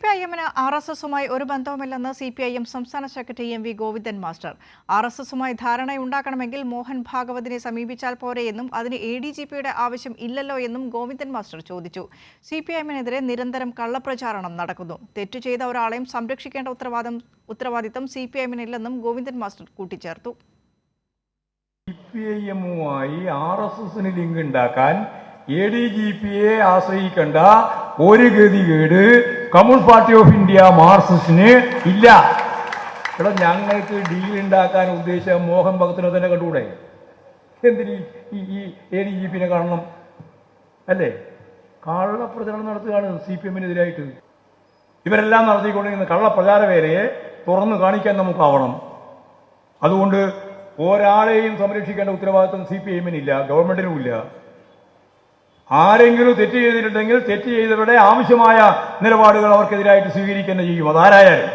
P I എമ്മിന് R S എസുമായി ഒരു ബന്ധവുമില്ലെന്ന് സി പി ഐ എം സംസ്ഥാന secretary M V Govindan master. R S എസുമായി ധാരണയുണ്ടാക്കണമെങ്കിൽ മോഹൻ ഭാഗവതിനെ സമീപിച്ചാൽ പോരെയെന്നും അതിന് എ ഡി ജി പിയുടെ ആവശ്യം ഇല്ലല്ലോ എന്നും ഗോവിന്ദൻ മാസ്റ്റർ ചോദിച്ചു. സി പി ഐ എമ്മിനെതിരെ നിരന്തരം കള്ളപ്രചാരണം നടക്കുന്നു. തെറ്റു ചെയ്ത ഒരാളെയും സംരക്ഷിക്കേണ്ട ഉത്തരവാദം ഉത്തരവാദിത്തം സി പി ഗോവിന്ദൻ മാസ്റ്റർ കൂട്ടിച്ചേർത്തു. ലിങ്ക് ഉണ്ടാക്കാൻ എ ഡി ജി പിയെ ആശ്രയിക്കേണ്ട ഒരു ഗതികേട് കമ്മ്യൂണിസ്റ്റ് പാർട്ടി ഓഫ് ഇന്ത്യ മാർക്സിസ്റ്റിന് ഇല്ല. ഇവിടെ ഞങ്ങൾക്ക് ഡീൽ ഉണ്ടാക്കാൻ ഉദ്ദേശിച്ച മോഹൻ ഭഗത്തിനെ തന്നെ കണ്ടുകൂടെ? എന്തിന് ഈ ഈ എ ഡി ജി പിന്നെ കാണണം? അല്ലേ? കള്ളപ്രചരണം നടത്തുകയാണ് സി പി എമ്മിനെതിരായിട്ട് ഇവരെല്ലാം നടത്തിക്കൊണ്ടിരിക്കുന്ന കള്ളപ്രചാര വേലയെ തുറന്നു കാണിക്കാൻ നമുക്കാവണം. അതുകൊണ്ട് ഒരാളെയും സംരക്ഷിക്കേണ്ട ഉത്തരവാദിത്വം സി പി എമ്മിനില്ല ഗവൺമെന്റിനും ഇല്ല ആരെങ്കിലും തെറ്റ് ചെയ്തിട്ടുണ്ടെങ്കിൽ തെറ്റ് ചെയ്തവരുടെ ആവശ്യമായ നിലപാടുകൾ അവർക്കെതിരായിട്ട് സ്വീകരിക്കുന്ന ചെയ്യും. അതാരായാലും.